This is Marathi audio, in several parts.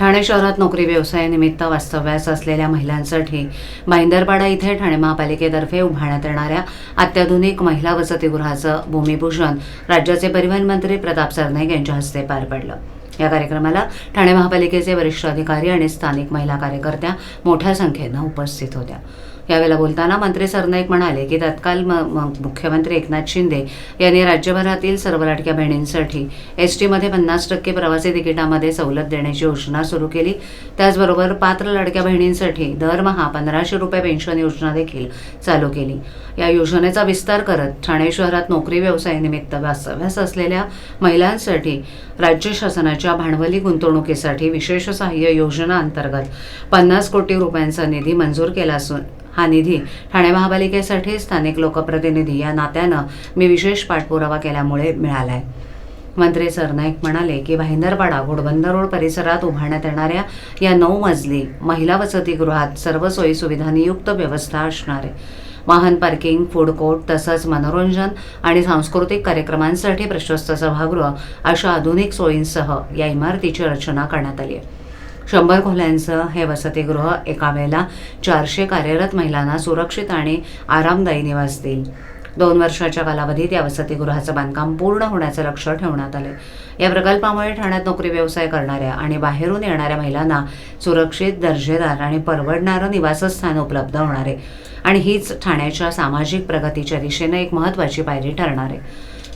ठाणे शहरात नोकरी व्यवसायानिमित्त वास्तव्यास असलेल्या महिलांसाठी भाईंदरपाडा इथे ठाणे महापालिकेतर्फे उभारण्यात येणाऱ्या अत्याधुनिक महिला वसतिगृहाचं भूमिपूजन राज्याचे परिवहन मंत्री प्रताप सरनाईक यांच्या हस्ते पार पडलं. या कार्यक्रमाला ठाणे महापालिकेचे वरिष्ठ अधिकारी आणि स्थानिक महिला कार्यकर्त्या मोठ्या संख्येनं उपस्थित होत्या. यावेळेला बोलताना मंत्री सरनाईक म्हणाले की तत्काल म- मुख्यमंत्री एकनाथ शिंदे यांनी राज्यभरातील सर्व लाटक्या बहिणींसाठी एस टीमध्ये पन्नास टक्के प्रवासी तिकिटामध्ये सवलत देण्याची योजना सुरू केली. त्याचबरोबर पात्र लाडक्या बहिणींसाठी दरमहा पंधराशे रुपये पेन्शन योजना देखील चालू केली. या योजनेचा विस्तार करत ठाणे शहरात नोकरी व्यवसायानिमित्त वास्तव्यास असलेल्या महिलांसाठी राज्य शासनाच्या भांडवली गुंतवणुकीसाठी विशेष सहाय्य योजना अंतर्गत पन्नास कोटी रुपयांचा निधी मंजूर केला असून हा निधी ठाणे महापालिकेसाठी स्थानिक लोकप्रतिनिधी या नात्यानं मी विशेष पाठपुरावा केल्यामुळे मिळाला आहे मंत्री सरनाईक म्हणाले की भाईंदरपाडा घोडबंदर रोड परिसरात उभारण्यात येणाऱ्या या नऊ मजली महिला वसतिगृहात सर्व सोयीसुविधांनी युक्त व्यवस्था असणार आहे. वाहन पार्किंग फूड कोर्ट तसंच मनोरंजन आणि सांस्कृतिक कार्यक्रमांसाठी प्रशस्त सभागृह अशा आधुनिक सोयींसह या इमारतीची रचना करण्यात आली आहे. शंभर खोल्यांचं हे वसतिगृह एका वेळेला चारशे कार्यरत महिलांना सुरक्षित आणि आरामदायी निवास देईल दोन वर्षाच्या कालावधीत या वसतिगृहाचं बांधकाम पूर्ण होण्याचं लक्ष ठेवण्यात आलं या प्रकल्पामुळे ठाण्यात नोकरी व्यवसाय करणाऱ्या आणि बाहेरून येणाऱ्या महिलांना सुरक्षित दर्जेदार आणि परवडणारं निवासस्थान उपलब्ध होणार आहे. आणि हीच ठाण्याच्या सामाजिक प्रगतीच्या दिशेनं एक महत्त्वाची पायरी ठरणार आहे.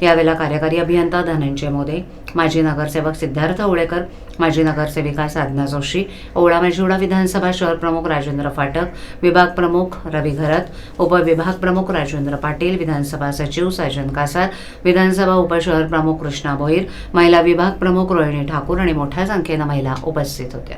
यावेळेला कार्यकारी अभियंता धनंजय मोदे माजी नगरसेवक सिद्धार्थ ओळेकर माजी नगरसेविका साधना जोशी ओवळा माजिवडा विधानसभा शहर प्रमुख राजेंद्र फाटक विभाग प्रमुख रवी घरत उपविभाग प्रमुख राजेंद्र पाटील विधानसभा सचिव साजन कासार विधानसभा उपशहर प्रमुख कृष्णा भोईर महिला विभाग प्रमुख रोहिणी ठाकूर आणि मोठ्या संख्येनं महिला उपस्थित होत्या.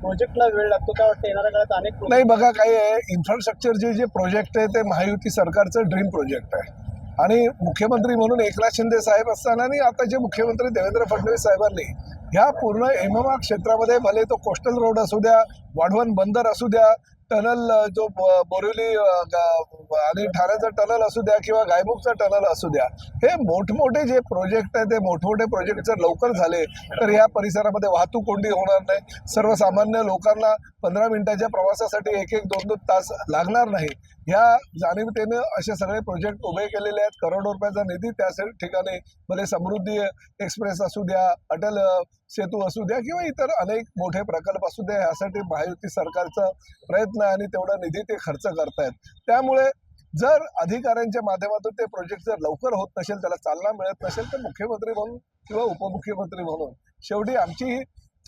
प्रोजेक्टला वेळ लागतो काय वाटतं येणाऱ्या काळात अनेक नाही बघा काय आहे. इन्फ्रास्ट्रक्चरचे जे प्रोजेक्ट आहे ते महायुती सरकारचं ड्रीम प्रोजेक्ट आहे. आणि मुख्यमंत्री म्हणून एकनाथ शिंदे साहेब असताना आणि आताचे मुख्यमंत्री देवेंद्र फडणवीस साहेबांनी ह्या पूर्ण एमएमआर क्षेत्रामध्ये भले तो कोस्टल रोड असू द्या वाढवण बंदर असू द्या टनल जो ब- बोरिवली आणि ठाण्याचा टनल असू द्या किंवा गायमुखचा टनल असू द्या हे मोठमोठे जे प्रोजेक्ट आहे ते मोठमोठे प्रोजेक्ट जर लवकर झाले तर या परिसरामध्ये वाहतूक कोंडी होणार नाही. सर्वसामान्य लोकांना पंधरा मिनिटाच्या प्रवासासाठी एक एक दोन दोन तास लागणार नाही. ह्या जाणीवतेने असे सगळे प्रोजेक्ट उभे केलेले आहेत. करोडो रुपयाचा निधी त्या ठिकाणी भले समृद्धी एक्सप्रेस असू द्या अटल सेतू असू द्या किंवा इतर अनेक मोठे प्रकल्प असू द्या यासाठी महायुती सरकारचा प्रयत्न नाही आणि तेवढा निधी ते खर्च करतायत. त्यामुळे जर अधिकाऱ्यांच्या माध्यमातून ते प्रोजेक्ट जर लवकर होत नसेल त्याला चालना मिळत नसेल तर मुख्यमंत्री म्हणून किंवा उपमुख्यमंत्री म्हणून शेवटी आमची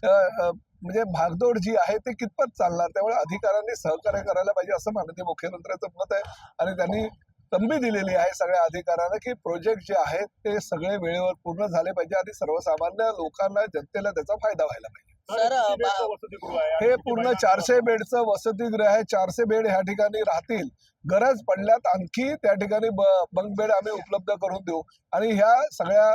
म्हणजे भागदौड जी आहे ती कितपत चालणार? त्यामुळे अधिकाऱ्यांनी सहकार्य करायला पाहिजे असं माननीय मुख्यमंत्र्यांचं मत आहे. आणि त्यांनी तंबी दिलेली आहे सगळ्या अधिकाऱ्यांना की प्रोजेक्ट जे आहेत ते सगळे वेळेवर पूर्ण झाले पाहिजे आणि सर्वसामान्य लोकांना जनतेला त्याचा फायदा व्हायला पाहिजे. हे पूर्ण चारशे बेडचं वसतिगृह आहे. चारशे बेड ह्या ठिकाणी राहतील. गरज पडल्यात आणखी त्या ठिकाणी ब- बंक बेड आम्ही उपलब्ध करून देऊ. आणि ह्या सगळ्या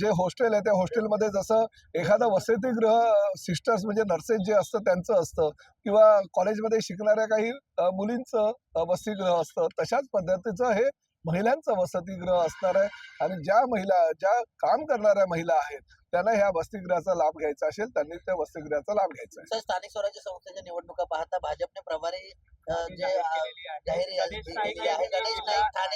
जे हॉस्टेल आहे त्या हॉस्टेलमध्ये जसं एखादं वसतिगृह सिस्टर्स म्हणजे नर्सेस जे असतं त्यांचं असतं. किंवा कॉलेजमध्ये शिकणाऱ्या काही मुलींचं वसतिगृह असतं. तशाच पद्धतीचं हे महिलांचं वसतिगृह असणार आहे आणि ज्या महिला ज्या काम करणाऱ्या महिला आहेत त्यांना ह्या वसतिगृहाचा लाभ घ्यायचा असेल त्यांनी त्या वसतिगृहाचा लाभ घ्यायचा आहे. सर स्थानिक स्वराज्य संस्थेच्या निवडणुका पाहता भाजपने प्रभारी जे जाहीर आहे. गणेश नाईक ठाणे